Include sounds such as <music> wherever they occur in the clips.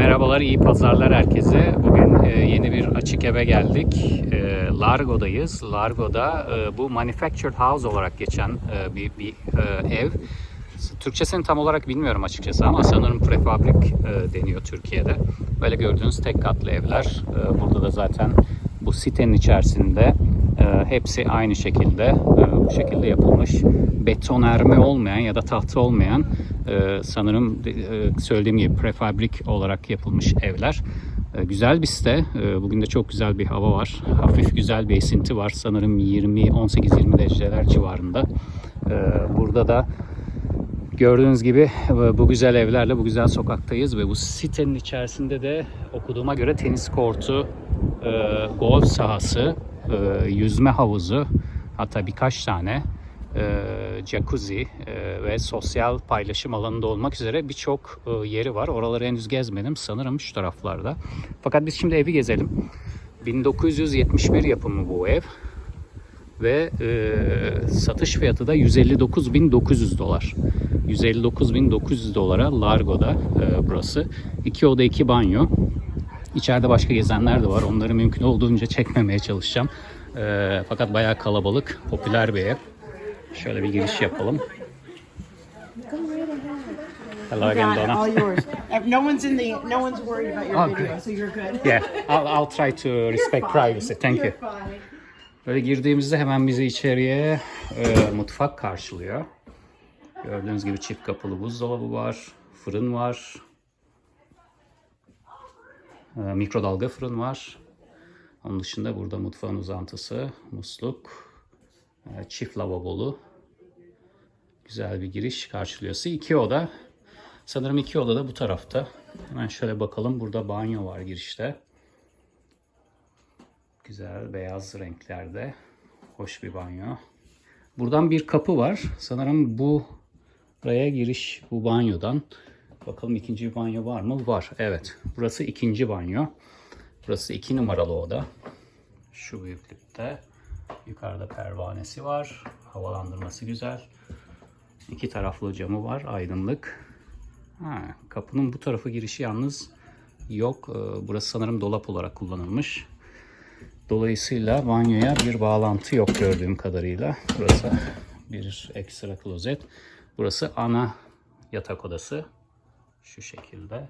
Merhabalar, iyi pazarlar herkese. Bugün e, yeni bir açık eve geldik. E, Largo'dayız. Largo'da e, bu Manufactured House olarak geçen e, bir, bir e, ev. Türkçesini tam olarak bilmiyorum açıkçası ama sanırım prefabrik e, deniyor Türkiye'de. Böyle gördüğünüz tek katlı evler. E, burada da zaten bu sitenin içerisinde e, hepsi aynı şekilde e, bu şekilde yapılmış. Betonarme olmayan ya da tahta olmayan e, sanırım e, söylediğim gibi prefabrik olarak yapılmış evler. E, güzel bir site. E, bugün de çok güzel bir hava var. Hafif güzel bir esinti var. Sanırım 20 18-20 dereceler civarında. E, burada da Gördüğünüz gibi e, bu güzel evlerle bu güzel sokaktayız ve bu sitenin içerisinde de okuduğuma göre tenis kortu, e, golf sahası, e, yüzme havuzu, hatta birkaç tane e, jacuzzi e, ve sosyal paylaşım alanında olmak üzere birçok e, yeri var. Oraları henüz gezmedim. Sanırım şu taraflarda. Fakat biz şimdi evi gezelim. 1971 yapımı bu ev ve e, satış fiyatı da 159.900 dolar. 159.900 dolara Largo'da e, burası. İki oda iki banyo. İçeride başka gezenler de var. Onları mümkün olduğunca çekmemeye çalışacağım. E, fakat bayağı kalabalık, popüler bir ev. Şöyle bir giriş yapalım. Hello again, it, all Donna. yours. If no one's in the, no one's worried about your Oh, video, so you're good. Yeah, I'll, I'll try to respect privacy. Thank you. Böyle girdiğimizde hemen bizi içeriye e, mutfak karşılıyor. Gördüğünüz gibi çift kapılı buzdolabı var, fırın var, e, mikrodalga fırın var. Onun dışında burada mutfağın uzantısı, musluk, e, çift lavabolu. Güzel bir giriş karşılıyorsa iki oda. Sanırım iki oda da bu tarafta. Hemen şöyle bakalım. Burada banyo var girişte. Güzel beyaz renklerde. Hoş bir banyo. Buradan bir kapı var. Sanırım bu buraya giriş bu banyodan. Bakalım ikinci banyo var mı? Var. Evet. Burası ikinci banyo. Burası iki numaralı oda. Şu büyüklükte. Yukarıda pervanesi var. Havalandırması güzel. İki taraflı camı var. Aydınlık. Ha, kapının bu tarafı girişi yalnız yok. Ee, Burası sanırım dolap olarak kullanılmış. Dolayısıyla banyoya bir bağlantı yok gördüğüm kadarıyla. Burası bir ekstra klozet. Burası ana yatak odası. Şu şekilde.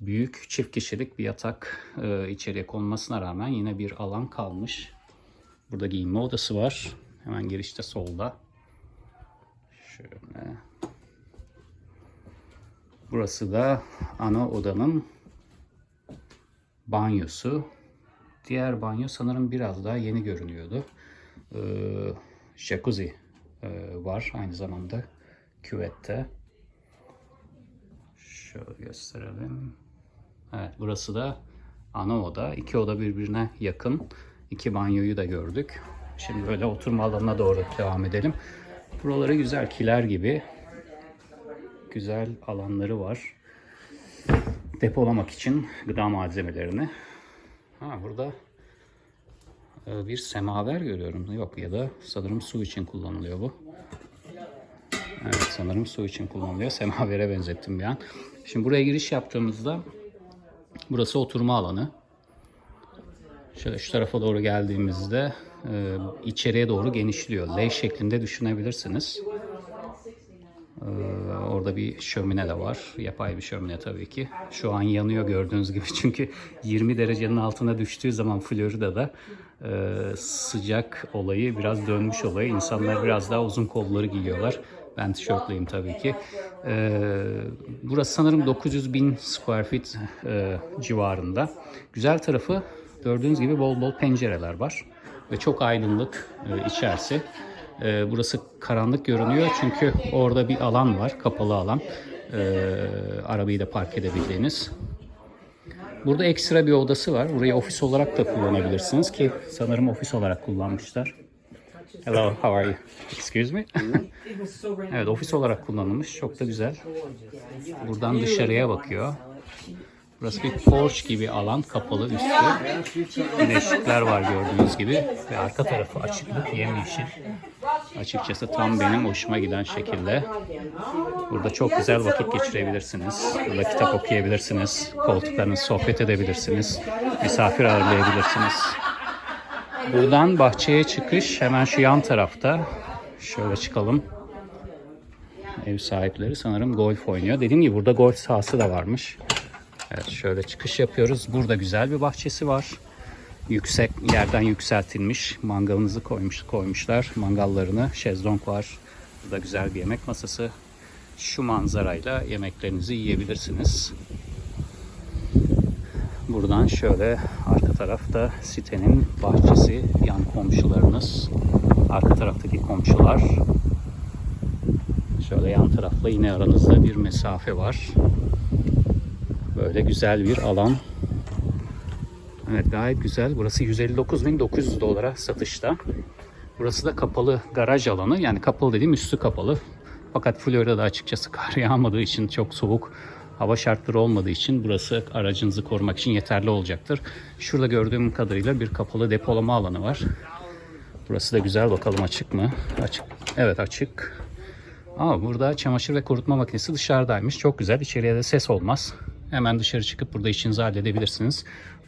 Büyük çift kişilik bir yatak e, içeriye konmasına rağmen yine bir alan kalmış. Burada giyinme odası var. Hemen girişte solda. Şöyle. Burası da ana odanın banyosu. Diğer banyo sanırım biraz daha yeni görünüyordu. Ee, jacuzzi e, var aynı zamanda küvette. Şöyle gösterelim. Evet burası da ana oda. İki oda birbirine yakın. İki banyoyu da gördük. Şimdi böyle oturma alanına doğru devam edelim. Buraları güzel kiler gibi. Güzel alanları var. Depolamak için gıda malzemelerini. Ha burada e, bir semaver görüyorum. Yok ya da sanırım su için kullanılıyor bu. Evet sanırım su için kullanılıyor. Semavere benzettim bir an. Şimdi buraya giriş yaptığımızda burası oturma alanı. Şöyle şu tarafa doğru geldiğimizde e, içeriye doğru genişliyor. L şeklinde düşünebilirsiniz. Ee, orada bir şömine de var. Yapay bir şömine tabii ki. Şu an yanıyor gördüğünüz gibi. <laughs> Çünkü 20 derecenin altına düştüğü zaman Florida'da e, sıcak olayı biraz dönmüş olayı. İnsanlar biraz daha uzun kolları giyiyorlar. Ben tişörtleyim tabii ki. Ee, burası sanırım 900 bin square feet e, civarında. Güzel tarafı gördüğünüz gibi bol bol pencereler var. Ve çok aydınlık e, içerisi. Ee, burası karanlık görünüyor çünkü orada bir alan var, kapalı alan. Ee, arabayı da park edebildiğiniz. Burada ekstra bir odası var. Burayı ofis olarak da kullanabilirsiniz ki sanırım ofis olarak kullanmışlar. Hello, how are you? Excuse me? evet, ofis olarak kullanılmış. Çok da güzel. Buradan dışarıya bakıyor. Burası bir porch gibi alan, kapalı üstü. Güneşlikler var gördüğünüz gibi. Ve arka tarafı açıklık, yemyeşil. Açıkçası tam benim hoşuma giden şekilde. Burada çok güzel vakit geçirebilirsiniz. Burada kitap okuyabilirsiniz. Koltuklarınızı sohbet edebilirsiniz. Misafir ağırlayabilirsiniz. Buradan bahçeye çıkış hemen şu yan tarafta. Şöyle çıkalım. Ev sahipleri sanırım golf oynuyor. Dediğim gibi burada golf sahası da varmış. Evet şöyle çıkış yapıyoruz. Burada güzel bir bahçesi var. Yüksek yerden yükseltilmiş. Mangalınızı koymuş koymuşlar. Mangallarını, şezlong var. Burada güzel bir yemek masası. Şu manzarayla yemeklerinizi yiyebilirsiniz. Buradan şöyle arka tarafta sitenin bahçesi, yan komşularınız, arka taraftaki komşular. Şöyle yan tarafla yine aranızda bir mesafe var. Böyle güzel bir alan. Evet gayet güzel. Burası 159.900 dolara satışta. Burası da kapalı garaj alanı. Yani kapalı dediğim üstü kapalı. Fakat Florida'da açıkçası kar yağmadığı için çok soğuk hava şartları olmadığı için burası aracınızı korumak için yeterli olacaktır. Şurada gördüğüm kadarıyla bir kapalı depolama alanı var. Burası da güzel. Bakalım açık mı? Açık. Evet açık. Ama burada çamaşır ve kurutma makinesi dışarıdaymış. Çok güzel. İçeriye de ses olmaz. Hemen dışarı çıkıp burada işinizi halledebilirsiniz.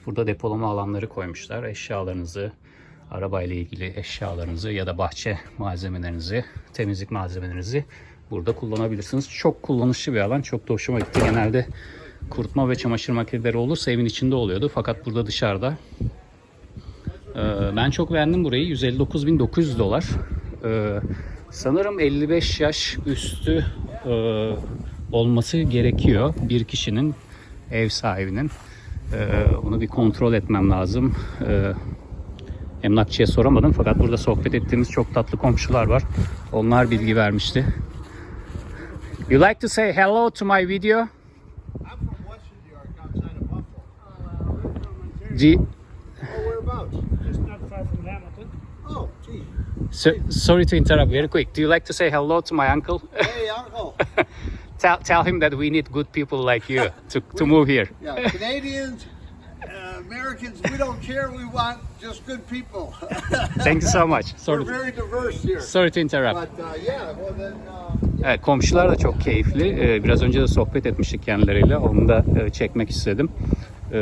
Burada depolama alanları koymuşlar. Eşyalarınızı, arabayla ilgili eşyalarınızı ya da bahçe malzemelerinizi, temizlik malzemelerinizi burada kullanabilirsiniz. Çok kullanışlı bir alan. Çok da hoşuma gitti. Genelde kurutma ve çamaşır makineleri olursa evin içinde oluyordu. Fakat burada dışarıda. Ee, Ben çok beğendim burayı. 159.900 dolar. Ee, Sanırım 55 yaş üstü e, olması gerekiyor bir kişinin ev sahibinin. Ee, Onu bir kontrol etmem lazım. Emlakçıya soramadım fakat burada sohbet ettiğimiz çok tatlı komşular var. Onlar bilgi vermişti. You like to say hello to my video? I'm from Western New York, outside of Buffalo. Do you- Oh, whereabouts? Just not far from Hamilton. Oh, gee. so- sorry to interrupt very quick. Do you like to say hello to my uncle? Hey, uncle. <laughs> tell, tell him that we need good people like you to, to move here. Yeah, Canadians, uh, Americans, we don't care. We want just good people. Thank you so much. <laughs> We're Sorry, very diverse here. sorry to interrupt. But uh, yeah, well then. Evet, komşular da çok keyifli. Ee, Biraz önce de sohbet etmiştik kendileriyle. Onu da e, çekmek istedim. Ee,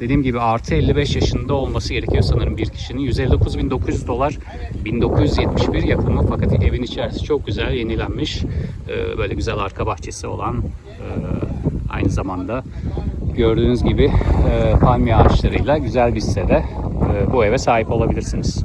Dediğim gibi artı 55 yaşında olması gerekiyor sanırım bir kişinin. 159.900 dolar 1971 yapımı fakat evin içerisi çok güzel yenilenmiş. Ee, Böyle güzel arka bahçesi olan e, aynı zamanda gördüğünüz gibi e, palmiye ağaçlarıyla güzel bir sitede bu eve sahip olabilirsiniz.